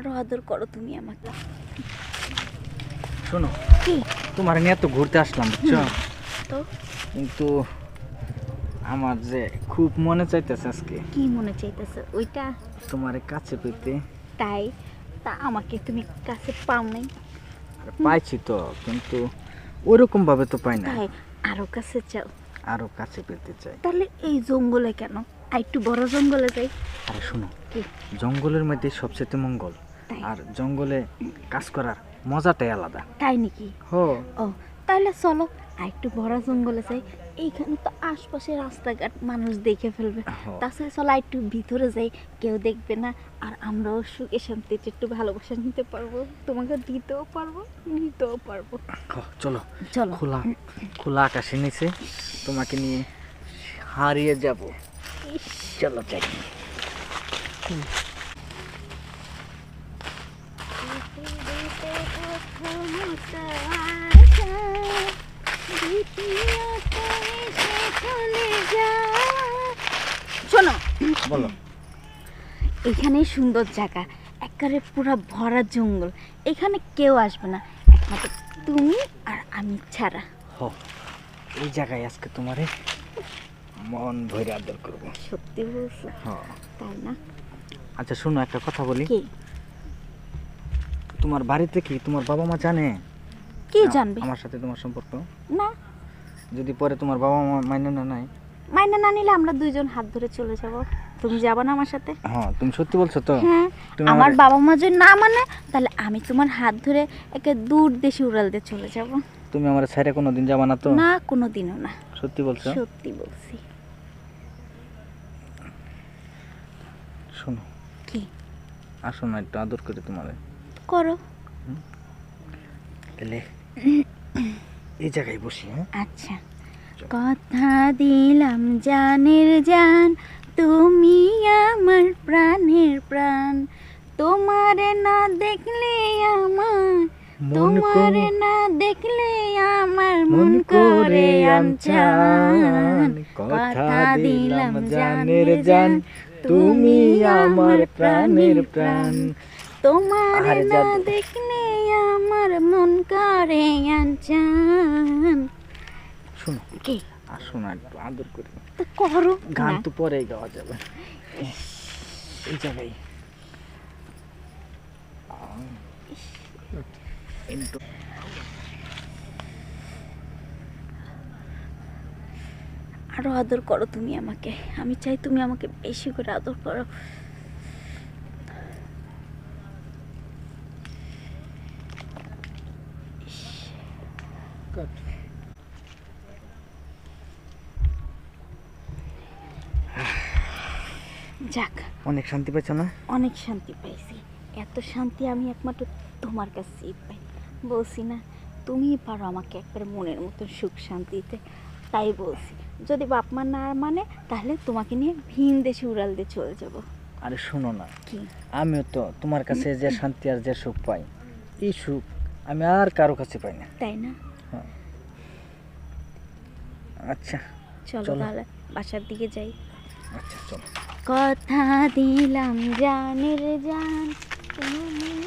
আরও আদর করো তুমি আমাকে। শোনো কি? তোমার নিয়ে তো ঘুরতে আসলাম বুঝছ? তো? কিন্তু আমার যে খুব মনে চাইতেছে আজকে। কি মনে চাইতেছে? ওইটা? তোমার কাছে পেতে। তাই? তা আমাকে তুমি কাছে পাও নাই। পাইছি তো কিন্তু ওরকম ভাবে তো পাই না আরও কাছে চাও। আরও কাছে পেতে চাই। তাহলে এই জঙ্গলে কেন? আর একটু বড় জঙ্গলে যাই। আরে শোনো জঙ্গলের মধ্যে সবচেয়ে মঙ্গল আর জঙ্গলে কাজ করার মজাটাই আলাদা। তাই নাকি? হো। ও তাহলে চলো আর একটু বড় জঙ্গলে যাই। এইখানে তো আশপাশে রাস্তাঘাট মানুষ দেখে ফেলবে। তাছাড়া চলো একটু ভিতরে যাই কেউ দেখবে না। আর আমরাও সুখে শান্তিতে একটু ভালোবাসা নিতে পারব। তোমাকে দিতেও পারব নিতেও পারব। চলো। চলো। খোলা খোলা আকাশের নিচে তোমাকে নিয়ে হারিয়ে যাব। চলো যাই। শোনো। বলো। এখানে সুন্দর জায়গা একেবারে পুরো ভরা জঙ্গল। এখানে কেউ আসবে না একমাত্র তুমি আর আমি ছাড়া। হ এই জায়গায় আজকে তোমারে মন ভরে আদর করব। সত্যি বলছো? হ্যাঁ। তাই না? আচ্ছা শোনো একটা কথা বলি। কি? তোমার বাড়িতে কি তোমার বাবা মা জানে? কি জানবে? আমার সাথে তোমার সম্পর্ক? না। যদি পরে তোমার বাবা মা মাইনে না নাই মাইনে না নিলে আমরা দুইজন হাত ধরে চলে যাব। তুমি যাবা না আমার সাথে? হ্যাঁ তুমি সত্যি বলছো তো? হ্যাঁ আমার বাবা মা যদি না মানে তাহলে আমি তোমার হাত ধরে একে দূর দেশে উড়াল দিয়ে চলে যাব। তুমি আমার সাইডে কোনো দিন যাবা না তো? না কোনো দিনও না। সত্যি বলছো? সত্যি বলছি। শোনো। কি? আসো না একটু আদর করে তোমার। করো। তাহলে এই জায়গায় বসি হ্যাঁ? আচ্ছা। কথা দিলাম জানের জান তুমি আমার প্রাণের প্রাণ। তোমারে না দেখলে আমার তোমারে না দেখলে আমার মন করে আনচান কথা দিলাম জানের জান তুমি আমার প্রাণের প্রাণ। তোমারে আরে না। দেখলে আমার মন করে আনচান শোনো কি? আসো না একটু আদর করে। তো করো গান তো পরেই গাওয়া যাবে। এই জায়গায়। কিন্তু আরও আদর করো তুমি আমাকে। আমি চাই তুমি আমাকে বেশি করে আদর করো। যাক। অনেক শান্তি পেয়েছ না? অনেক শান্তি পাইছি। এত শান্তি আমি একমাত্র তোমার কাছেই পাই। বলছি না তুমিই পারো আমাকে একবারে মনের মতো সুখ শান্তি দিতে তাই বলছি যদি বাপ মা না মানে তাহলে তোমাকে নিয়ে ভিন দেশে উড়াল দিয়ে চলে যাব। আরে শোনো না। কি? আমিও তো তোমার কাছে যে শান্তি আর যে সুখ পাই এই সুখ আমি আর কারও কাছে পাই না। তাই না? আচ্ছা চলো। তাহলে বাসার দিকে যাই। আচ্ছা চলো। কথা দিলাম জানের জান তুমি